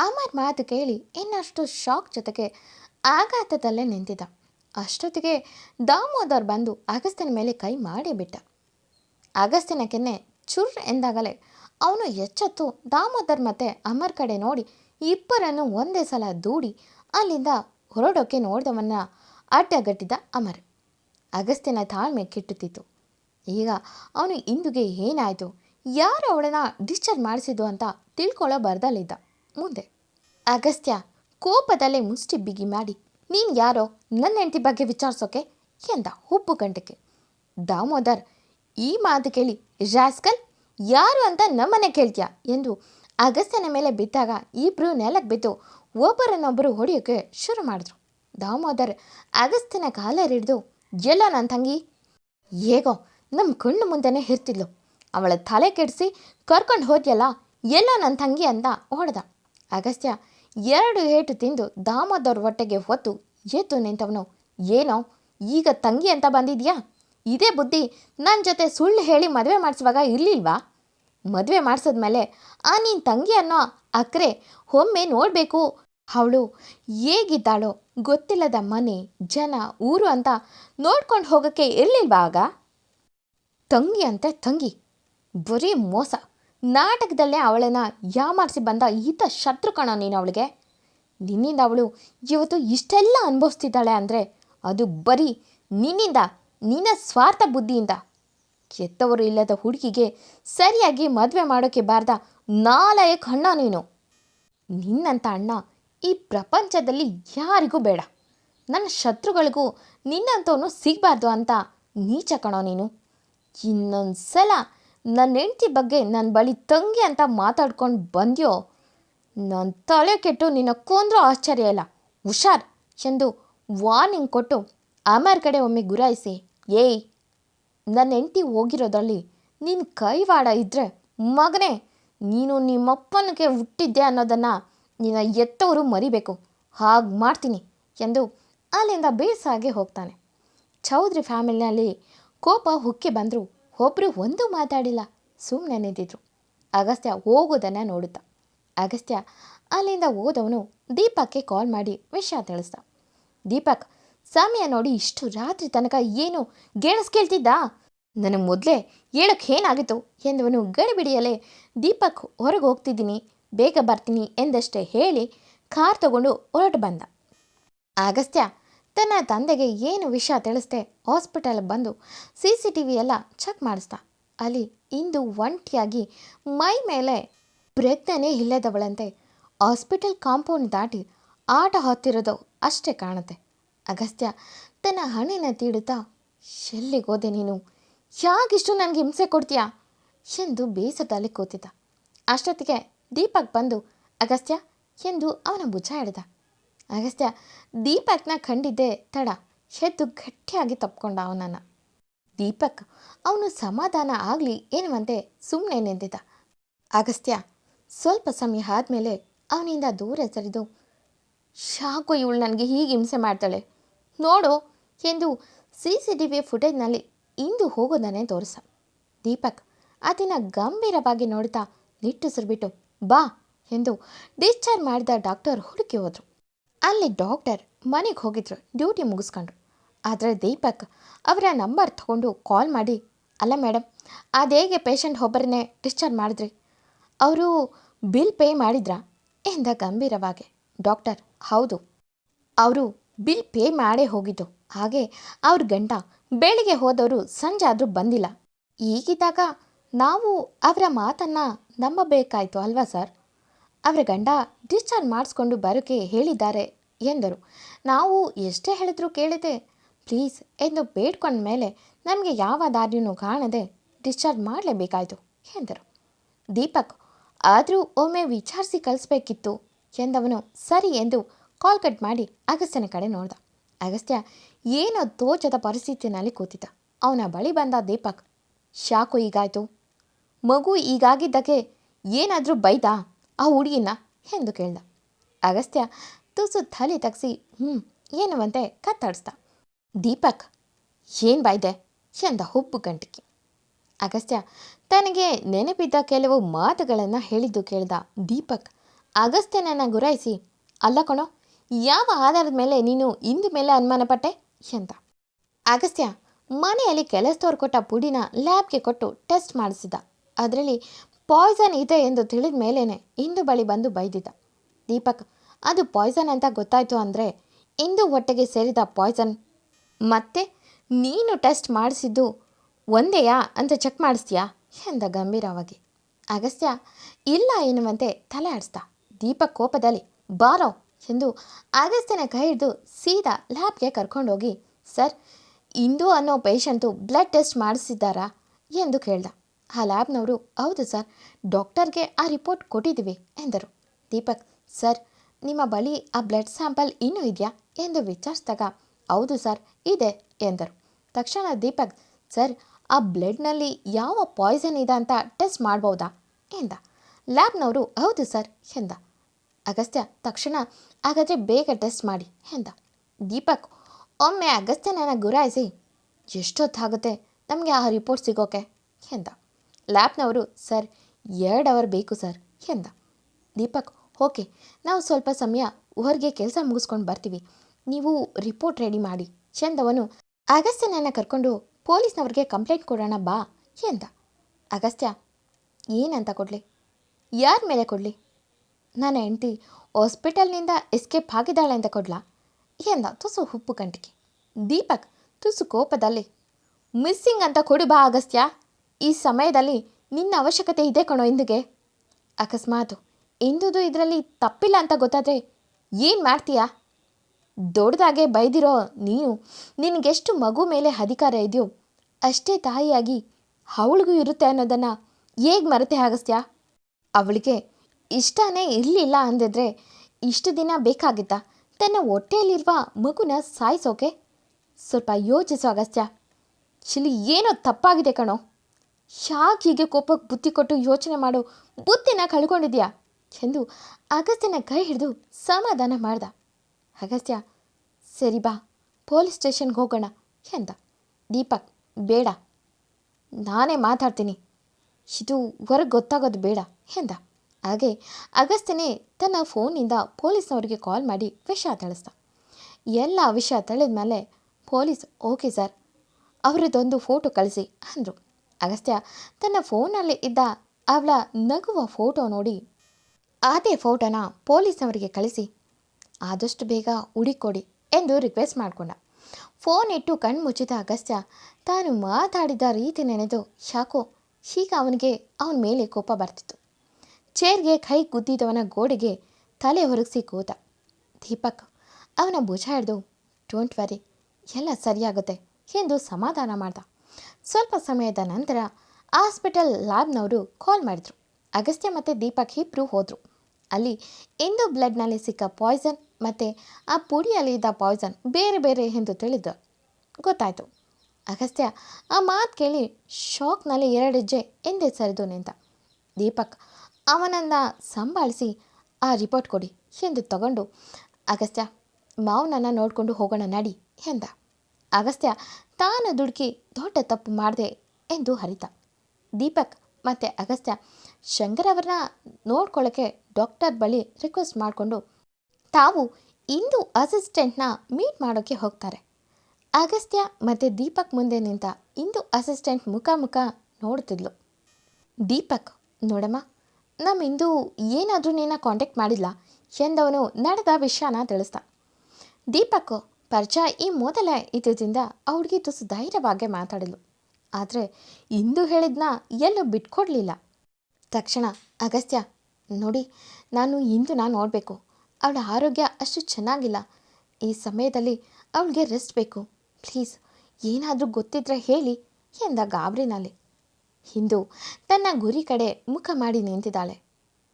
ಅಮರ್ ಮಾತು ಕೇಳಿ ಇನ್ನಷ್ಟು ಶಾಕ್ ಜೊತೆಗೆ ಆಘಾತದಲ್ಲೇ ನಿಂತಿದ್ದ. ಅಷ್ಟೊತ್ತಿಗೆ ದಾಮೋದರ್ ಬಂದು ಅಗಸ್ತ್ಯನ ಮೇಲೆ ಕೈ ಮಾಡಿಬಿಟ್ಟ ಅಗಸ್ತ್ಯನ ಕೆನ್ನೆ ಚುರ್ ಎಂದಾಗಲೇ ಅವನು ಎಚ್ಚೆತ್ತು ದಾಮೋದರ್ ಮತ್ತೆ ಅಮರ್ ಕಡೆ ನೋಡಿ ಇಬ್ಬರನ್ನು ಒಂದೇ ಸಲ ದೂಡಿ ಅಲ್ಲಿಂದ ಹೊರಡೋಕೆ ನೋಡಿದವನ್ನ ಅಡ್ಡಗಟ್ಟಿದ್ದ ಅಮರ್. ಅಗಸ್ತ್ಯನ ತಾಳ್ಮೆ ಕೆಟ್ಟುತ್ತಿತ್ತು. ಈಗ ಅವನು ಇಂದುಗೆ ಏನಾಯಿತು? ಯಾರು ಅವಳನ್ನ ಡಿಸ್ಚಾರ್ಜ್ ಮಾಡಿಸಿದ್ದು ಅಂತ ತಿಳ್ಕೊಳ್ಳೋ ಬರ್ದಲ್ಲಿದ್ದ ಮುಂದೆ. ಅಗಸ್ತ್ಯ, ಕೋಪದಲ್ಲೇ ಮುಷ್ಟಿ ಬಿಗಿ ಮಾಡಿ, ನೀನು ಯಾರೋ ನನ್ನ ಹೆಂಡತಿ ಬಗ್ಗೆ ವಿಚಾರಿಸೋಕೆ ಎಂದ ಹುಬ್ಬು ಗಂಟಕ್ಕೆ ದಾಮೋದರ್, ಈ ಮಾತು ಕೇಳಿ, ರಾಸ್ಕಲ್, ಯಾರು ಅಂತ ನಮ್ಮನೆ ಕೇಳ್ತೀಯ? ಎಂದು ಅಗಸ್ತ್ಯನ ಮೇಲೆ ಬಿದ್ದಾಗ ಇಬ್ಬರು ನೆಲಕ್ಕೆ ಬಿದ್ದು ಒಬ್ಬರನ್ನೊಬ್ಬರು ಹೊಡೆಯೋಕೆ ಶುರು ಮಾಡಿದ್ರು. ದಾಮೋದರ್ ಅಗಸ್ತ್ಯನ ಕಾಲರಿಡಿದು ಎಲ್ಲ ನನ್ನ ತಂಗಿ, ಹೇಗೋ ನಮ್ಮ ಕಣ್ಣು ಮುಂದೆನೇ ಇರ್ತಿದ್ಲು ಅವಳ ತಲೆ ಕೆಡಿಸಿ ಕರ್ಕೊಂಡು ಹೋದ್ಯಲ್ಲ, ಎಲ್ಲೋ ನನ್ನ ತಂಗಿ ಅಂತ ಹೊಡೆದ. ಅಗಸ್ತ್ಯ ಎರಡು ಏಟು ತಿಂದು ದಾಮೋದರ್ ಹೊಟ್ಟೆಗೆ ಹೊತ್ತು ಎದ್ದು ನಿಂತವನು. ಏನೋ, ಈಗ ತಂಗಿ ಅಂತ ಬಂದಿದ್ಯಾ? ಇದೇ ಬುದ್ಧಿ ನನ್ನ ಜೊತೆ ಸುಳ್ಳು ಹೇಳಿ ಮದುವೆ ಮಾಡಿಸುವಾಗ ಇರಲಿಲ್ವಾ? ಮದುವೆ ಮಾಡಿಸಿದ್ಮೇಲೆ, ಆ ನೀನು ತಂಗಿ ಅನ್ನೋ ಅಕ್ರೆ ಒಮ್ಮೆ ನೋಡಬೇಕು. ಅವಳು ಹೇಗಿದ್ದಾಳೋ ಗೊತ್ತಿಲ್ಲದ ಮನೆ, ಜನ, ಊರು ಅಂತ ನೋಡ್ಕೊಂಡು ಹೋಗೋಕ್ಕೆ ಇರಲಿಲ್ವಾ ಆಗ? ತಂಗಿ ಅಂತೆ ತಂಗಿ. ಬರೀ ಮೋಸ. ನಾಟಕದಲ್ಲೇ ಅವಳನ್ನು ಯಾಮಾರಿಸಿ ಬಂದ ಈತ ಶತ್ರು ಕಣ ನೀನು ಅವಳಿಗೆ. ನಿನ್ನಿಂದ ಅವಳು ಇವತ್ತು ಇಷ್ಟೆಲ್ಲ ಅನುಭವಿಸ್ತಿದ್ದಾಳೆ ಅಂದರೆ ಅದು ಬರೀ ನಿನ್ನಿಂದ, ನಿನ್ನ ಸ್ವಾರ್ಥ ಬುದ್ಧಿಯಿಂದ. ಕೆತ್ತವರು ಇಲ್ಲದ ಹುಡುಗಿಗೆ ಸರಿಯಾಗಿ ಮದುವೆ ಮಾಡೋಕ್ಕೆ ಬಾರ್ದ ನಾಲಾಯಕ್ ಅಣ್ಣ ನೀನು. ನಿನ್ನಂಥ ಅಣ್ಣ ಈ ಪ್ರಪಂಚದಲ್ಲಿ ಯಾರಿಗೂ ಬೇಡ. ನನ್ನ ಶತ್ರುಗಳಿಗೂ ನಿನ್ನಂಥವನು ಸಿಗಬಾರ್ದು ಅಂತ ನೀಚ ಕಣೋ ನೀನು. ಇನ್ನೊಂದು ಸಲ ನನ್ನ ಹೆಂಡತಿ ಬಗ್ಗೆ ನನ್ನ ಬಳಿ ತಂಗಿ ಅಂತ ಮಾತಾಡ್ಕೊಂಡು ಬಂದ್ಯೋ ನನ್ನ ತಲೆ ಕೆಟ್ಟು ನಿನ್ನ ಕೊಂದ್ರೂ ಆಶ್ಚರ್ಯ ಇಲ್ಲ. ಹುಷಾರ್ ಎಂದು ವಾರ್ನಿಂಗ್ ಕೊಟ್ಟು ಅಮರ್ ಕಡೆ ಒಮ್ಮೆ ಗುರಾಯಿಸಿ, ಏಯ್ ನನ್ನ ಹೆಂಡತಿ ಹೋಗಿರೋದ್ರಲ್ಲಿ ನಿನ್ನ ಕೈವಾಡ ಇದ್ದರೆ ಮಗನೇ, ನೀನು ನಿಮ್ಮಪ್ಪನಿಗೆ ಹುಟ್ಟಿದ್ದೆ ಅನ್ನೋದನ್ನು ನಿನ್ನ ಎತ್ತವರು ಮರಿಬೇಕು. ಹಾಗೆ ಮಾಡ್ತೀನಿ ಎಂದು ಅಲ್ಲಿಂದ ಬೇಸಾಗೆ ಹೋಗ್ತಾನೆ. ಚೌಧರಿ ಫ್ಯಾಮಿಲಿನಲ್ಲಿ ಕೋಪ ಹುಕ್ಕಿ ಬಂದರೂ. ಒಬ್ಬರು ಒಂದೂ ಮಾತಾಡಿಲ್ಲ ಸುಮ್ಮನೆ ನಿಂತಿದ್ರು. ಅಗಸ್ತ್ಯ ಹೋಗೋದನ್ನು ನೋಡುತ್ತ. ಅಗಸ್ತ್ಯ ಅಲ್ಲಿಂದ ಹೋದವನು ದೀಪಕ್ಗೆ ಕಾಲ್ ಮಾಡಿ ವಿಷಯ ತಿಳಿಸ್ದ. ದೀಪಕ್, ಸಮಯ ನೋಡಿ ಇಷ್ಟು ರಾತ್ರಿ ತನಕ ಏನು ಗೇಣಸ್ ಕೇಳ್ತಿದ್ದ? ನನಗೆ ಮೊದಲೇ ಹೇಳಕ್ಕೆ ಏನಾಗಿತ್ತು ಎಂದವನು ಗಡಿಬಿಡಿಯಲೇ ದೀಪಕ್ ಹೊರಗೆ ಹೋಗ್ತಿದ್ದೀನಿ, ಬೇಗ ಬರ್ತೀನಿ ಎಂದಷ್ಟೇ ಹೇಳಿ ಕಾರ್ ತಗೊಂಡು ಹೊರಟು ಬಂದ. ಅಗಸ್ತ್ಯ ತನ್ನ ತಂದೆಗೆ ಏನು ವಿಷಯ ತಿಳಿಸ್ದೆ ಹಾಸ್ಪಿಟಲ್ಗೆ ಬಂದು ಸಿ ಸಿ ಟಿ ವಿ ಎಲ್ಲ ಚೆಕ್ ಮಾಡಿಸ್ದ. ಅಲ್ಲಿ ಇಂದು ಒಂಟಿಯಾಗಿ ಮೈ ಮೇಲೆ ಪ್ರಜ್ಞೆನೇ ಇಲ್ಲದವಳಂತೆ ಹಾಸ್ಪಿಟಲ್ ಕಾಂಪೌಂಡ್ ದಾಟಿ ಆಟ ಹೊತ್ತಿರೋದು ಅಷ್ಟೇ ಕಾಣುತ್ತೆ. ಅಗಸ್ತ್ಯ ತನ್ನ ಹಣೆನ ತೀಡುತ್ತಾ ಎಲ್ಲಿಗೋದೆ ನೀನು? ಯಾಕಿಷ್ಟು ನನಗೆ ಹಿಂಸೆ ಕೊಡ್ತೀಯಾ? ಎಂದು ಬೇಸದಲ್ಲಿ ಕೂತಿದ್ದ. ಅಷ್ಟೊತ್ತಿಗೆ ದೀಪಕ್ ಬಂದು, ಅಗಸ್ತ್ಯ, ಎಂದು ಅವನ ಭುಜ ಹಿಡ್ದ ಅಗಸ್ತ್ಯ ದೀಪಕ್ನ ಕಂಡಿದ್ದೆ ತಡ. ಎದ್ದು ಗಟ್ಟಿಯಾಗಿ ತಪ್ಕೊಂಡ ಅವನನ್ನು. ದೀಪಕ್, ಅವನು ಸಮಾಧಾನ ಆಗಲಿ ಎನ್ನುವಂತೆ ಸುಮ್ಮನೆ ನಿಂತಿದ್ದ. ಅಗಸ್ತ್ಯ ಸ್ವಲ್ಪ ಸಮಯ ಆದಮೇಲೆ ಅವನಿಂದ ದೂರ ಸರಿದು, ಶಾಕು, ಇವಳು ನನಗೆ ಹೀಗೆ ಹಿಂಸೆ ಮಾಡ್ತಾಳೆ. ನೋಡು, ಎಂದು ಸಿ ಸಿ ಟಿ ವಿ ಫುಟೇಜ್ನಲ್ಲಿ ಇಂದು ಹೋಗೋದನ್ನೇ ತೋರಿಸ. ದೀಪಕ್ ಅದನ್ನು ಗಂಭೀರವಾಗಿ ನೋಡ್ತಾ ನಿಟ್ಟುಸಿರ್ಬಿಟ್ಟು ಬಾ, ಎಂದು ಡಿಸ್ಚಾರ್ಜ್ ಮಾಡಿದ ಡಾಕ್ಟರ್ ಹುಡುಕಿ ಹೋದರು. ಅಲ್ಲಿ ಡಾಕ್ಟರ್ ಮನೆಗೆ ಹೋಗಿದ್ರು, ಡ್ಯೂಟಿ ಮುಗಿಸ್ಕೊಂಡ್ರು. ಆದರೆ ದೀಪಕ್ ಅವರ ನಂಬರ್ ತಗೊಂಡು ಕಾಲ್ ಮಾಡಿ, ಅಲ್ಲ ಮೇಡಮ್ ಅದೇಗೆ ಪೇಷಂಟ್ ಒಬ್ಬರನ್ನೇ ಡಿಸ್ಚಾರ್ಜ್ ಮಾಡಿದ್ರಿ? ಅವರು ಬಿಲ್ ಪೇ ಮಾಡಿದ್ರಾ? ಎಂದ ಗಂಭೀರವಾಗಿ, ಡಾಕ್ಟರ್, ಹೌದು. ಅವರು ಬಿಲ್ ಪೇ ಮಾಡೇ ಹೋಗಿದ್ದು. ಹಾಗೆ ಅವ್ರ ಗಂಡ ಬೆಳಿಗ್ಗೆ ಹೋದವರು ಸಂಜೆ ಆದರೂ ಬಂದಿಲ್ಲ. ಈಗಿದ್ದಾಗ ನಾವು ಅವರ ಮಾತನ್ನು ನಂಬಬೇಕಾಯಿತು ಅಲ್ವಾ ಸರ್? ಅವರ ಗಂಡ ಡಿಸ್ಚಾರ್ಜ್ ಮಾಡಿಸ್ಕೊಂಡು ಬರೋಕೆ ಹೇಳಿದ್ದಾರೆ ಎಂದರು. ನಾವು ಎಷ್ಟೇ ಹೇಳಿದ್ರು ಕೇಳಿದೆ. ಪ್ಲೀಸ್ ಎಂದು ಬೇಡ್ಕೊಂಡ ಮೇಲೆ ನಮಗೆ ಯಾವ ದಾರಿಯೂ ಕಾಣದೆ ಡಿಸ್ಚಾರ್ಜ್ ಮಾಡಲೇಬೇಕಾಯಿತು ಎಂದರು. ದೀಪಕ್, ಆದರೂ ಒಮ್ಮೆ ವಿಚಾರಿಸಿ ಕಳಿಸ್ಬೇಕಿತ್ತು ಎಂದವನು ಸರಿ ಎಂದು ಕಾಲ್ ಕಟ್ ಮಾಡಿ ಅಗಸ್ತ್ಯನ ಕಡೆ ನೋಡ್ದ. ಅಗಸ್ತ್ಯ ಏನೋ ತೋಚದ ಪರಿಸ್ಥಿತಿನಲ್ಲಿ ಕೂತಿದ್ದ. ಅವನ ಬಳಿ ಬಂದ ದೀಪಕ್, ಶಾಕು ಈಗಾಯಿತು. ಮಗು ಈಗಾಗಿದ್ದಕ್ಕೆ ಏನಾದರೂ ಬೈದಾ? ಆ ಹುಡುಗಿನ ಎಂದು ಕೇಳ್ದ. ಅಗಸ್ತ್ಯ ತುಸು ತಲೆ ತಗ್ಸಿ ಹ್ಞೂ ಏನುವಂತೆ ಕತ್ತಾಡಿಸ್ದ. ದೀಪಕ್, ಏನು ಬಾಯ್ದೆ? ಎಂದ ಹುಬ್ಬು ಗಂಟಿಕೆ. ಅಗಸ್ತ್ಯ ತನಗೆ ನೆನಪಿದ್ದ ಕೆಲವು ಮಾತುಗಳನ್ನು ಹೇಳಿದ್ದು ಕೇಳ್ದ ದೀಪಕ್. ಅಗಸ್ತ್ಯನನ್ನು ಗುರಾಯಿಸಿ, ಅಲ್ಲ ಕಣೋ, ಯಾವ ಆಧಾರದ ಮೇಲೆ ನೀನು ಇಂದು ಮೇಲೆ ಅನುಮಾನಪಟ್ಟೆ ಎಂದ. ಅಗಸ್ತ್ಯ ಮನೆಯಲ್ಲಿ ಕೆಲಸದವ್ರು ಕೊಟ್ಟ ಪುಡಿನ ಲ್ಯಾಬ್ಗೆ ಕೊಟ್ಟು ಟೆಸ್ಟ್ ಮಾಡಿಸಿದ. ಅದರಲ್ಲಿ ಪಾಯ್ಸನ್ ಇದೆ ಎಂದು ತಿಳಿದ ಮೇಲೇ ಇಂದು ಬಳಿ ಬಂದು ಬೈದಿದ್ದ. ದೀಪಕ್, ಅದು ಪಾಯ್ಸನ್ ಅಂತ ಗೊತ್ತಾಯಿತು ಅಂದರೆ ಇಂದು ಹೊಟ್ಟೆಗೆ ಸೇರಿದ ಪಾಯ್ಸನ್. ಮತ್ತೆ ನೀನು ಟೆಸ್ಟ್ ಮಾಡಿಸಿದ್ದು ಒಂದೆಯಾ ಅಂತ ಚೆಕ್ ಮಾಡಿಸ್ತೀಯಾ ಎಂದ ಗಂಭೀರವಾಗಿ. ಅಗಸ್ತ್ಯ, ಇಲ್ಲ ಎನ್ನುವಂತೆ ತಲೆ ಆಡಿಸ್ದ. ದೀಪಕ್ ಕೋಪದಲ್ಲಿ, ಬಾರೋ ಎಂದು ಅಗಸ್ತ್ಯನ ಕೈ ಹಿಡಿದು ಸೀದಾ ಲ್ಯಾಬ್ಗೆ ಕರ್ಕೊಂಡೋಗಿ, ಸರ್, ಇಂದು ಅನ್ನೋ ಪೇಷಂಟು ಬ್ಲಡ್ ಟೆಸ್ಟ್ ಮಾಡಿಸಿದ್ದಾರಾ ಎಂದು ಕೇಳ್ದ. ಆ ಲ್ಯಾಬ್ನವರು ಹೌದು ಸರ್, ಡಾಕ್ಟರ್ಗೆ ಆ ರಿಪೋರ್ಟ್ ಕೊಟ್ಟಿದ್ದೀವಿ ಎಂದರು. ದೀಪಕ್, ಸರ್, ನಿಮ್ಮ ಬಳಿ ಆ ಬ್ಲಡ್ ಸ್ಯಾಂಪಲ್ ಇನ್ನೂ ಇದೆಯಾ? ಎಂದು ವಿಚಾರಿಸಿದಾಗ, ಹೌದು ಸರ್, ಇದೆ ಎಂದರು. ತಕ್ಷಣ ದೀಪಕ್, ಸರ್, ಆ ಬ್ಲಡ್ನಲ್ಲಿ ಯಾವ ಪಾಯ್ಸನ್ ಇದೆ ಅಂತ ಟೆಸ್ಟ್ ಮಾಡ್ಬೋದಾ? ಎಂದ. ಲ್ಯಾಬ್ನವರು, ಹೌದು ಸರ್ ಎಂದ. ಅಗಸ್ತ್ಯ ತಕ್ಷಣ, ಹಾಗಾದರೆ ಬೇಗ ಟೆಸ್ಟ್ ಮಾಡಿ ಎಂದ. ದೀಪಕ್, ಒಮ್ಮೆ ಅಗಸ್ತ್ಯನನ್ನು ಗುರಾಯಿಸಿ, ಎಷ್ಟೊತ್ತಾಗುತ್ತೆ ನಮಗೆ ಆ ರಿಪೋರ್ಟ್ ಸಿಗೋಕೆ? ಎಂದ. ಲ್ಯಾಬ್ನವರು ಸರ್, ಎರಡು ಅವರ್ ಬೇಕು, ಸರ್, ಎಂದ. ದೀಪಕ್, ಓಕೆ, ನಾವು ಸ್ವಲ್ಪ ಸಮಯ ಹೊರಗೆ ಕೆಲಸ ಮುಗಿಸ್ಕೊಂಡು ಬರ್ತೀವಿ. ನೀವು ರಿಪೋರ್ಟ್ ರೆಡಿ ಮಾಡಿ ಚಂದವನು ಅಗಸ್ತ್ಯನನ್ನು ಕರ್ಕೊಂಡು ಪೊಲೀಸ್ನವ್ರಿಗೆ ಕಂಪ್ಲೇಂಟ್ ಕೊಡೋಣ ಬಾ, ಎಂದ. ಅಗಸ್ತ್ಯ, ಏನಂತ ಕೊಡಲಿ? ಯಾರ ಮೇಲೆ ಕೊಡಲಿ? ನನ್ನ ಹೆಂಡತಿ ಹಾಸ್ಪಿಟಲ್ನಿಂದ ಎಸ್ಕೇಪ್ ಆಗಿದ್ದಾಳೆ ಅಂತ ಕೊಡ್ಲಾ? ಎಂದ ತುಸು ಹುಪ್ಪು ಗಂಟಿಗೆ ದೀಪಕ್ ತುಸು ಕೋಪದಲ್ಲಿ, ಮಿಸ್ಸಿಂಗ್ ಅಂತ ಕೊಡು ಬಾ, ಅಗಸ್ತ್ಯ. ಈ ಸಮಯದಲ್ಲಿ ನಿನ್ನ ಅವಶ್ಯಕತೆ ಇದೆ ಕಣೋ ಇಂದಿಗೆ. ಅಕಸ್ಮಾತು ಇಂದುದು ಇದರಲ್ಲಿ ತಪ್ಪಿಲ್ಲ ಅಂತ ಗೊತ್ತಾದರೆ ಏನು ಮಾಡ್ತೀಯಾ? ದೊಡ್ಡದಾಗೆ ಬೈದಿರೋ ನೀನು ನಿನಗೆಷ್ಟು ಮಗು ಮೇಲೆ ಅಧಿಕಾರ ಇದೆಯೋ, ಅಷ್ಟೇ ತಾಯಿಯಾಗಿ ಅವಳಿಗೂ ಇರುತ್ತೆ ಅನ್ನೋದನ್ನು ಹೇಗೆ ಮರೆತೆ ಆಗಸ್ತ್ಯಾ ಅವಳಿಗೆ ಇಷ್ಟನೇ ಇರಲಿಲ್ಲ ಅಂದಿದ್ರೆ ಇಷ್ಟು ದಿನ ಬೇಕಾಗಿತ್ತಾ? ತನ್ನ ಹೊಟ್ಟೆಯಲ್ಲಿರುವ ಮಗುನ ಸಾಯಿಸೋಕೆ? ಸ್ವಲ್ಪ ಯೋಚಿಸೋ ಅಗಸ್ತ್ಯ ಶಿಲಿ, ಏನೋ ತಪ್ಪಾಗಿದೆ ಕಣೋ. ಯಾಕೆ ಹೀಗೆ ಕೋಪಕ್ಕೆ ಬುದ್ಧಿ ಕೊಟ್ಟು ಯೋಚನೆ ಮಾಡೋ? ಬುದ್ಧಿನ ಕಳ್ಕೊಂಡಿದ್ಯಾ? ಎಂದು ಅಗಸ್ತ್ಯನ ಕೈ ಹಿಡಿದು ಸಮಾಧಾನ ಮಾಡ್ದ. ಅಗಸ್ತ್ಯ, ಸರಿ ಬಾ, ಪೊಲೀಸ್ ಸ್ಟೇಷನ್ಗೆ ಹೋಗೋಣ ಎಂದ. ದೀಪಕ್, ಬೇಡ, ನಾನೇ ಮಾತಾಡ್ತೀನಿ. ಇದು ಹೊರಗೆ ಗೊತ್ತಾಗೋದು ಬೇಡ ಎಂದ. ಹಾಗೆ ಅಗಸ್ತ್ಯನೇ ತನ್ನ ಫೋನಿಂದ ಪೊಲೀಸ್ನವರಿಗೆ ಕಾಲ್ ಮಾಡಿ ವಿಷಯ ತಿಳಿಸ್ದ. ಎಲ್ಲ ವಿಷಯ ತಿಳಿದ ಮೇಲೆ ಪೊಲೀಸ್, ಓಕೆ ಸರ್ ಅವರದೊಂದು ಫೋಟೋ ಕಳಿಸಿ ಅಂದರು. ಅಗಸ್ತ್ಯ ತನ್ನ ಫೋನಲ್ಲಿ ಇದ್ದ ಅವಳ ನಗುವ ಫೋಟೋ ನೋಡಿ ಅದೇ ಫೋಟೋನ ಪೊಲೀಸ್ನವರಿಗೆ ಕಳಿಸಿ, ಆದಷ್ಟು ಬೇಗ ಹುಡಿಕೊಡಿ ಎಂದು ರಿಕ್ವೆಸ್ಟ್ ಮಾಡಿಕೊಂಡ. ಫೋನ್ ಇಟ್ಟು ಕಣ್ಣು ಮುಚ್ಚಿದ ಅಗಸ್ತ್ಯ ತಾನು ಮಾತಾಡಿದ ರೀತಿ ನೆನೆದು ಯಾಕೋ ಹೀಗ ಅವನಿಗೆ ಅವನ ಮೇಲೆ ಕೋಪ ಬರ್ತಿತ್ತು. ಚೇರ್ಗೆ ಕೈ ಗುದ್ದಿದವನ ಗೋಡೆಗೆ ತಲೆ ಹೊರಗಿಸಿ ಕೂತ, ದೀಪಕ್, ಅವನ ಭುಜ ಹಿಡಿದು ಡೋಂಟ್ ವರಿ ಎಲ್ಲ ಸರಿಯಾಗುತ್ತೆ ಎಂದು ಸಮಾಧಾನ ಮಾಡ್ದ. ಸ್ವಲ್ಪ ಸಮಯದ ನಂತರ ಆಸ್ಪಿಟಲ್ ಲ್ಯಾಬ್ನವರು ಕಾಲ್ ಮಾಡಿದ್ರು. ಅಗಸ್ತ್ಯ ಮತ್ತು ದೀಪಕ್ ಇಬ್ಬರು ಹೋದರು. ಅಲ್ಲಿ ಇಂದು ಬ್ಲಡ್ನಲ್ಲಿ ಸಿಕ್ಕ ಪಾಯ್ಸನ್ ಮತ್ತು ಆ ಪುಡಿಯಲ್ಲಿ ಇದ್ದ ಪಾಯ್ಸನ್ ಬೇರೆ ಬೇರೆ ಎಂದು ತಿಳಿದು ಗೊತ್ತಾಯಿತು. ಅಗಸ್ತ್ಯ ಆ ಮಾತು ಕೇಳಿ ಶಾಕ್ನಲ್ಲಿ ಎರಡು ಹೆಜ್ಜೆ ಹಿಂದೆ ಸರಿದು ನಿಂತ. ದೀಪಕ್ ಅವನನ್ನು ಸಂಭಾಳಿಸಿ, ಆ ರಿಪೋರ್ಟ್ ಕೊಡಿ ಎಂದು ತಗೊಂಡು, ಅಗಸ್ತ್ಯ, ಮಾವನನ್ನು ನೋಡಿಕೊಂಡು ಹೋಗೋಣ ನಡಿ ಎಂದ. ಅಗಸ್ತ್ಯ ತಾನು ದುಡುಕಿ ದೊಡ್ಡ ತಪ್ಪು ಮಾಡಿದೆ ಎಂದು ಹರಿತ. ದೀಪಕ್ ಮತ್ತು ಅಗಸ್ತ್ಯ ಶಂಕರ್ ಅವರನ್ನ ನೋಡ್ಕೊಳ್ಳೋಕ್ಕೆ ಡಾಕ್ಟರ್ ಬಳಿ ರಿಕ್ವೆಸ್ಟ್ ಮಾಡಿಕೊಂಡು ತಾವು ಇಂದು ಅಸಿಸ್ಟೆಂಟ್ನ ಮೀಟ್ ಮಾಡೋಕ್ಕೆ ಹೋಗ್ತಾರೆ. ಅಗಸ್ತ್ಯ ಮತ್ತು ದೀಪಕ್ ಮುಂದೆ ನಿಂತ ಇಂದು ಅಸಿಸ್ಟೆಂಟ್ ಮುಖ ಮುಖ ನೋಡ್ತಿದ್ಲು. ದೀಪಕ್, ನೋಡಮ್ಮ ನಮ್ಮ ಇಂದು ಏನಾದರೂ ನಿನ್ನ ಕಾಂಟ್ಯಾಕ್ಟ್ ಮಾಡಿಲ್ಲ ಎಂದವನು ನಡೆದ ವಿಷಯನ ತಿಳಿಸ್ದ. ದೀಪಕ್ ಪರಿಚಯ ಈ ಮೊದಲ ಇದ್ದಿದ್ದರಿಂದ ಅವಳಿಗೆ ತುಸು ಧೈರ್ಯವಾಗಿ ಮಾತಾಡಲು ಆದರೆ ಇಂದು ಹೇಳಿದ್ನ ಎಲ್ಲೂ ಬಿಟ್ಕೊಡ್ಲಿಲ್ಲ. ತಕ್ಷಣ, ಅಗಸ್ತ್ಯ, ನೋಡಿ, ನಾನು ಇಂದು ನಾನು ನೋಡಬೇಕು. ಅವಳ ಆರೋಗ್ಯ ಅಷ್ಟು ಚೆನ್ನಾಗಿಲ್ಲ. ಈ ಸಮಯದಲ್ಲಿ ಅವಳಿಗೆ ರೆಸ್ಟ್ ಬೇಕು. ಪ್ಲೀಸ್, ಏನಾದರೂ ಗೊತ್ತಿದ್ರೆ ಹೇಳಿ, ಎಂದ ಗಾಬರಿನಲ್ಲಿ. ಹಿಂದು ತನ್ನ ಗುರಿ ಕಡೆ ಮುಖ ಮಾಡಿ ನಿಂತಿದ್ದಾಳೆ.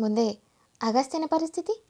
ಮುಂದೆ ಅಗಸ್ತ್ಯನ ಪರಿಸ್ಥಿತಿ?